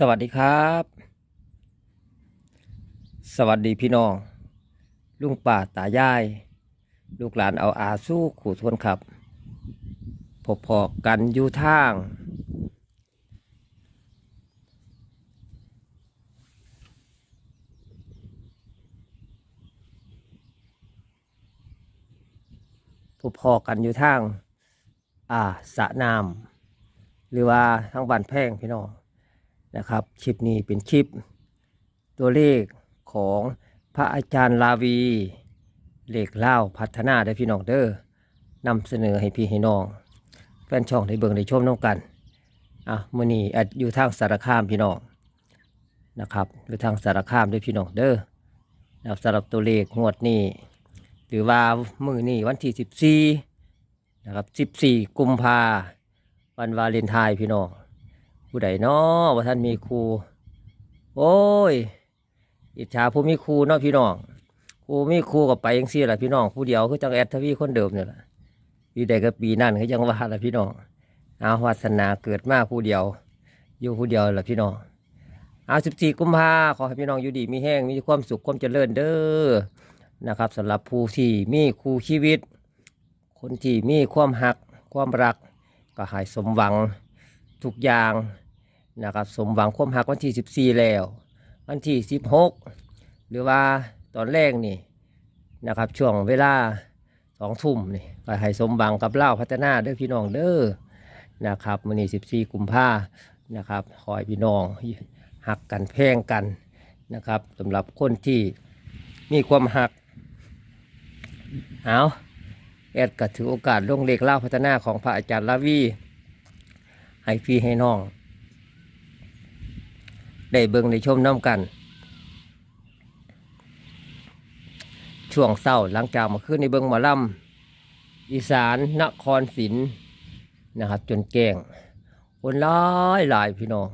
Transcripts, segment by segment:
สวัสดีครับ สวัสดีพี่น้อง ลุงป่าตายาย ลูกหลานเอาอาสู้ขู่ทวนครับพบพอกันอยู่ทาง พบพอกันอยู่ทาง อ่าสะน้ำหรือว่าทางบ้านแพงพี่น้อง นะครับ คลิปนี้เป็นคลิป ตัวเลขของพระอาจารย์ลาวีเลขเล่าพัฒนาได้พี่น้องเด้อนำเสนอให้พี่ให้น้อง แฟนช่องได้เบิ่งได้ชมน้องกันอะมื้อนี้ออยู่ทางสารคามพี่น้องนะครับอยู่ทางสารคามด้วยพี่น้องเด้อนะครับสำหรับตัวเลขงวดนี้หรือว่ามื้อนี้วันที่14นะครับ14กุมภาวันวาเลนไทน์พี่น้อง ผู้ใดเนาะว่าท่านมีครูโอ้ย อิจฉาผู้มีครูเนาะพี่น้องครูมีครูกับไปยังซี่แหละพี่น้องผู้เดียวคือจังแอดทวีคนเดิมเนี่ยแหละปีใดก็ปีนั่นคือจังว่าละพี่น้องเอาวาสนาเกิดมาผู้เดียว อยู่ผู้เดียวแหละพี่น้องเอาสิบสี่กุมภาขอให้พี่น้องอยู่ดีมีแห้งมีความสุขความเจริญเด้อนะครับสำหรับผู้ที่มีครูชีวิต คนที่มีความหักความรัก ก็หายสมหวังทุกอย่าง นะครับสมหวังความหักวันที่ 14 แล้ว วันที่ 16 หรือว่าตอนแรกนี่นะครับช่วงเวลาสองทุ่มนี่ก็ให้สมหวังกับเล่าพัฒนาเด้อพี่น้องเด้อนะครับมื้อนี้14 กุมภานะครับขอให้พี่น้องหักกันแพงกันนะครับสำหรับคนที่มีความหักเอาแอดก็ถือโอกาสลงเลขเล่าพัฒนาของพระอาจารย์ลาวีให้พี่ให้น้อง ได้เบิ่งได้ชมน้ำกัน ช่วงเศร้าหลังจากมาขึ้นในเบิ่งหมอลำอีสานนครศรีนะครับ จนแกงคนหลายหลายพี่น้อง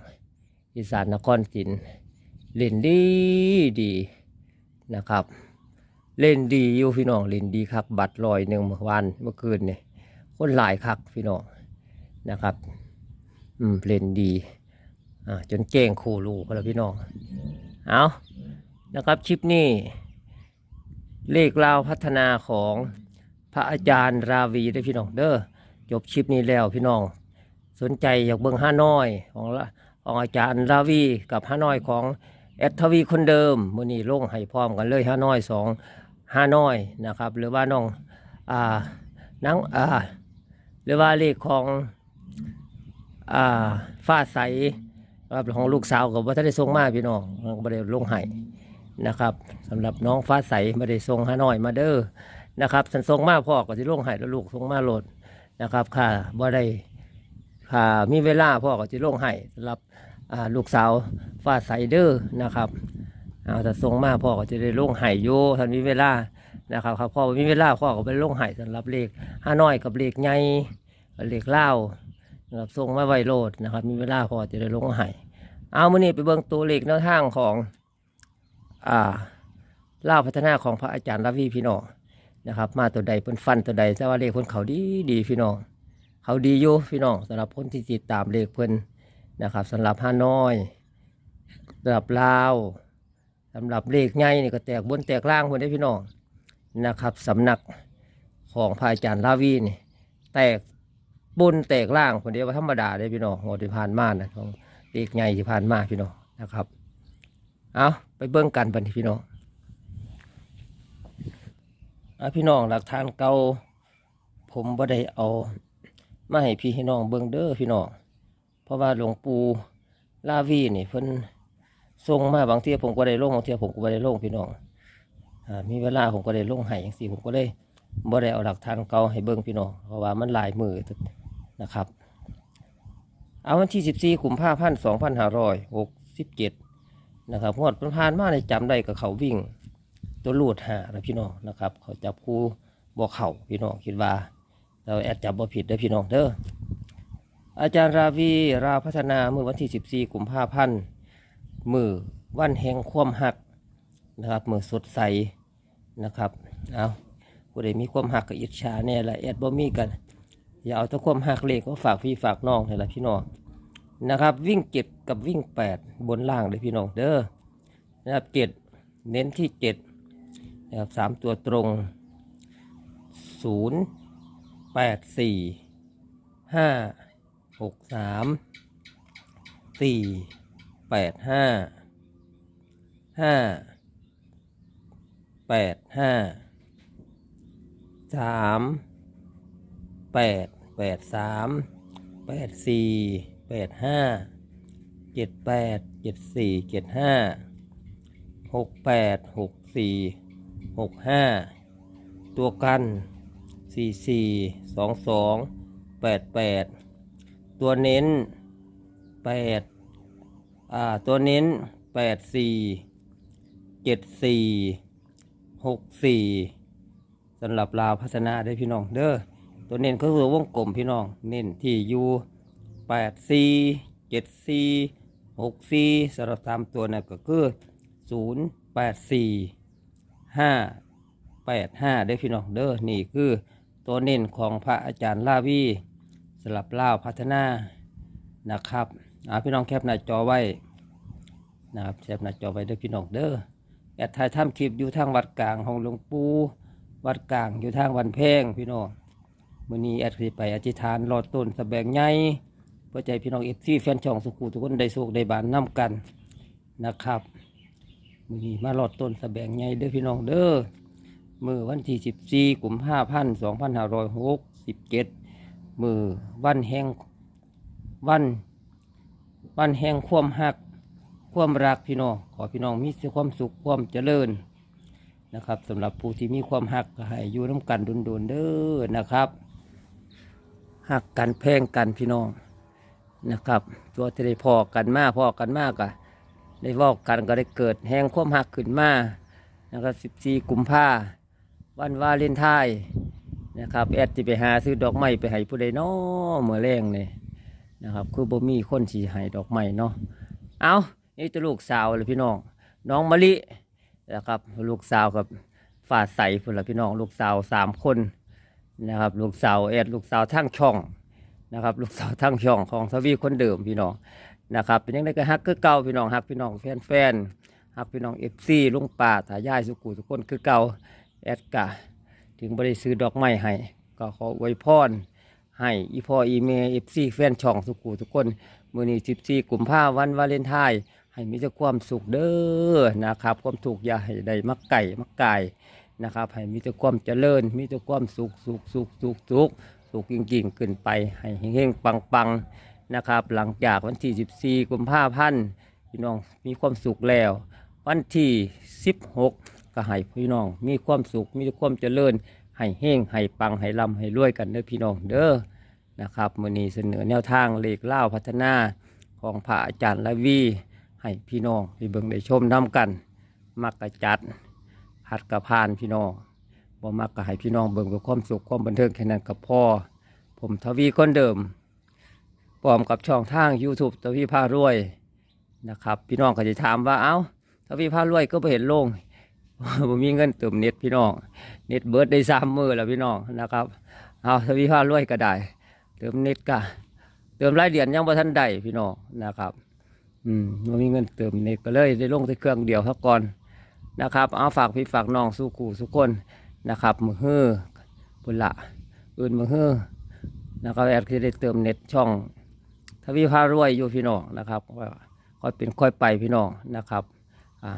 อีสานนครศรีเล่นดีดีนะครับ เล่นดีอยู่พี่น้องเล่นดีคักบัตรลอยหนึ่งเมื่อวานเมื่อคืนเนี่ยคนหลายคักพี่น้องนะครับ อืมเล่นดี จนเก่งขู่ลูกแล้วพี่น้อง เอานะครับคลิปนี้ เลขราวพัฒนาของพระอาจารย์ราวีได้พี่น้องเด้อจบคลิปนี้แล้วพี่น้อง สนใจอยากเบิ่งห้าน้อยของละของอาจารย์ราวีกับห้าน้อยของแอดทวีคนเดิมมื่อนี้ลงให้พร้อมกันเลยห้าน้อยสองห้าน้อยนะครับ หรือว่าน้องอ่านังอ่าหรือว่าเลขของอ่าฟ้าใส ครับของลูกสาวกับว่าถ้าได้ส่งมาพี่น้องไม่ได้ลงให้นะครับสำหรับน้องฟ้าใสไม่ได้ส่งฮาน้อยมาเด้อนะครับฉันส่งมาพ่อก็จะลงให้แล้วลูกส่งมาโหลดนะครับค่ะบ่ได้ค่ะมีเวลาพ่อก็จะลงให้สำหรับลูกสาวฟ้าใสเด้อนะครับเอาแต่ส่งมาพ่อก็จะได้ลงให้โยท่านมีเวลานะครับครับพ่อมีเวลาพ่อก็ไปลงให้สำหรับเลขห้าน้อยกับเลขใหญ่เลขเล่าวนะครับส่งมาไวโรดนะครับ มีเวลาพอจะได้ลงให้ เอามื่อนี้ไปเบิ่งตัวเลขแนวทางของอ่าล่าวพัฒนาของพระอาจารย์รวีพี่น้องนะครับ มาตัวใดเพิ่นฟันตัวใดแต่ว่าเลขเพิ่นเขาดีดีพี่น้องเขาดีอยู่พี่น้องสำหรับคนที่ติดตามเลขเพิ่นนะครับสำหรับห้าน้อยสำหรับลาวสำหรับเลขใหญ่นี่ก็แตกบนแตกล่างคนได้อพี่น้องนะครับสำนักของพระอาจารย์ราวีนี่แตกบนแตกล่างคนเดียวว่าธรรมดาเลยพี่น้องงวดที่ผ่านมานะของ เด็กใหญ่ที่ผ่านมาพี่น้องนะครับ เอาไปเบิ้งกันบัดนพี่น้องเอาพี่น้องหลักฐานเก่าผมบ่ได้เอามาให้พี่ให้น้องเบิ้งเด้อพี่น้องเพราะว่าหลวงปู่ลาวีนี่เพิ่นส่งมาบางเทียผมก็ได้ลงบางเทียผมก็บ่ได้ลงพี่น้องอ่ามีเวลาผมก็ได้ลงให้อย่างสี่ผมก็ได้บ่ได้เอาหลักฐานเก่าให้เบิ่งพี่น้องเพราะว่ามันหลายมือนะครับ เอาวันที่14กุมภาพันธ์2567นะครับงวดผ่านมาในจำได้กับเขาวิ่ง ตัวลูดหานะพี่น้องนะครับ เขาจับคู่บ่เข่าพี่น้องคิดว่า เราแอดจับบ่ผิดเด้พี่น้องเด้ออาจารย์ราวีราพัฒนาเมื่อวันที่ 14 กุมภาพันธ์มือวันแห่งความหักนะครับมือสดใสนะครับเอาผู้ใดมีความหักกับอิจฉาเนี่ยละแอดบ่มีกัน อย่าเอาต่ควมหักเลขก็ฝากพี่ฝากน้องนี่แหละพี่น้องนะครับ วิ่งเจ็ดกับวิ่งแปดบนล่างเลยพี่น้องเด้อนะครับเจ็ดเน้นที่เจ็ดนะครับสามตัวตรงศูนย์แปดสี่ห้าหกสามสี่แปดห้าห้าแปดห้าสาม แปดแปดสามแปดสี่แปดห้าเจ็ดแปดเจ็ดสี่เจ็ดห้าหกแปดหกสี่หกห้าตัวกันสี่สี่สองสองแปดแปดตัวเน้นแปดอ่าตัวเน้นแปดสี่เจ็ดสี่หกสี่สำหรับลาวพัฒนาได้พี่น้องเด้อ ตัวเน้นก็คือวงกลมพี่น้อง เน้นที่อยู่แปดสี่เจ็ดสี่หกสี่สำหรับตามตัวนั่นก็คือศูนย์แปดสี่ห้าแปดห้าได้อพี่น้องเด้อนี่คือตัวเน้นของพระอาจารย์ลาวีสำหรับล่าวพัฒนานะครับอาพี่น้องแคปหน้าจอไว้นะครับแคปหน้าจอไว้เด้อพี่น้องเด้อแอดถ่ายทำคลิปอยู่ทางวัดกลางของหลวงปู่วัดกลางอยู่ทางวันแพงพี่น้อง มื้อนี้แอดสิไปอธิษฐานรอดต้นสะแบงใหญ่เพื่อใจพี่น้องเอฟซีแฟนช่องสุขุทุกคนได้โชคได้บานนํกันนะครับมื้อนี้มารอดต้นสะแบงใหญ่เด้อพี่น้องเด้อมือวันที่14กุมภาพันธ์2567มื้อยหกสิบเจ็ดมือวันแห่งวัน วันแห่งความหัก ความรักพี่น้องขอพี่น้องมีความสุขความเจริญนะครับสำหรับผู้ที่มีความหักก็ให้อยู่น้ำกันดุนๆเด้อนะครับ หักกันแพงกันพี่น้องนะครับ ตัวที่ได้พอกันมาพอกันมากอะได้ว่ากันก็ได้เกิดแห่งความหักขึ้นมานะครับ14กุมภาวันวาเลนไทน์นะครับแอดจะไปหาซื้อดอกไม้ไปให้ผู้ใดน้อเมื่อแรงนี่นะครับ คือบ่มีคนสีให้ดอกไม้เนาะเอานี่ตัวลูกสาวเลยพี่น้อง น้องมะลินะครับลูกสาวกับฝาใสพุ่นละพี่น้อง ลูกสาวสามคน นะครับ ลูกสาวแอดลูกสาวทั้งช่องนะครับ ลูกสาวทั้งช่องของทวีคนเดิมพี่น้องนะครับ เป็นยังไงก็ฮักคือเก่าพี่น้องฮักพี่น้องแฟนแฟนฮักพี่น้องเอฟซีลุงป่าถายายสุกุทุกคนคือเก่าแอดกะ ถึงบริซื้อดอกไม้ให้ก็ขออวยพรให้อีพ่ออีเมย์เอฟซีแฟนช่องสุกุทุกคนมื่อนี้สิบสี่กลุ่มภาวันวาเลนไทน์ให้มีแต่ความสุขเด้อนะครับ ความถูกอย่าให้ได้มักไก่มักไก่ นะครับ ให้มีแต่ความเจริญ มีแต่ความสุขสุขสุขสุขสุขสุขยิ่งๆขึ้นไป ให้เฮงๆปังๆนะครับ หลังจากวันที่สิบสี่กุมภาพันธ์พี่น้องมีความสุขแล้ว วันที่สิบหกก็ให้พี่น้อง มีความสุข มีแต่ความเจริญ ให้เฮงให้ปัง ให้ร่ำให้รวยกันเด้อพี่น้องเด้อนะครับมือนี้เสนอแนวทางเลขเล่าพัฒนาของพระอาจารย์ละวี ให้พี่น้องไปเบิ่งได้ชมน้ำกัน มักกะจัด หัดกระพานพี่น้องบ่มักกะให้พี่น้องเบิ่งกับความสุขความบันเทิงแค่นั้นกับพ่อ ผมทวีคนเดิมพร้อมกับช่องทาง YouTube ทวีพารวยนะครับ พี่น้องก็จะถามว่าเอ้าทวีพารวยก็ไปเห็นลงผมมีเงินเติมเน็ตพี่น้อง เน็ตเบิร์ดได้สามมือแล้วพี่น้องนะครับ เอาทวีพารวยก็ได้ เติมเน็ตกะเติมรายเดือนยังบ่ทันได้พี่น้องนะครับ อืมบ่มีเงินเติมเน็ตก็เลยได้ลงแต่เครื่องเดียวเท่าก่อน นะครับ เอาฝากพี่ฝากน้องสู้กูสุกคนนะครับมือฮื้อบุญละอื่นมือฮื้อนะครับแอดคือได้เติมเน็ตช่องทวีพารวยอยู่พี่น้องนะครับก็ค่อยเป็นค่อยไปพี่น้องนะครับ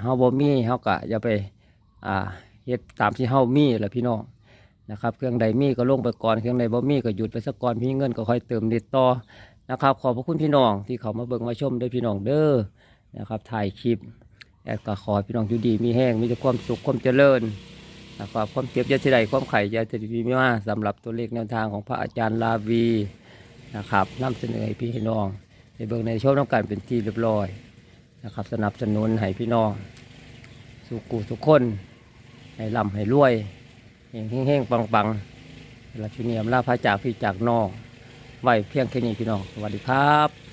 เฮาบ่มีเฮาก็อย่าไปเฮ็ดตามที่เฮามีแหละพี่น้องนะครับ เครื่องใดมีก็ลงไปก่อนเครื่องใดบ่มีก็หยุดไปสักก่อนพี่เงินก็ค่อยเติมเน็ตต่อนะครับ ขอบพระคุณพี่น้องที่เขามาเบิ่งมาชมด้วยพี่น้องเด้อนะครับถ่ายคลิป แอดก็ขอพี่น้องอยู่ดีมีแห้งมีแต่ความสุขความเจริญนะครับความเจ็บยาที่ใดความไข่ยาที่ดีมีมาสำหรับตัวเลขแนวทางของพระอาจารย์ลาวีนะครับนำเสนอให้พี่น้องในเบิ่งในชมน้ำกันเป็นที่เรียบร้อยนะครับสนับสนุนให้พี่น้องสุขุทุกคนให้ร่ำให้รวยเฮงเฮงปังๆเวลาชุนียมลาพระจากพี่จากน้องไว้เพียงแค่นี้พี่น้องสวัสดีครับ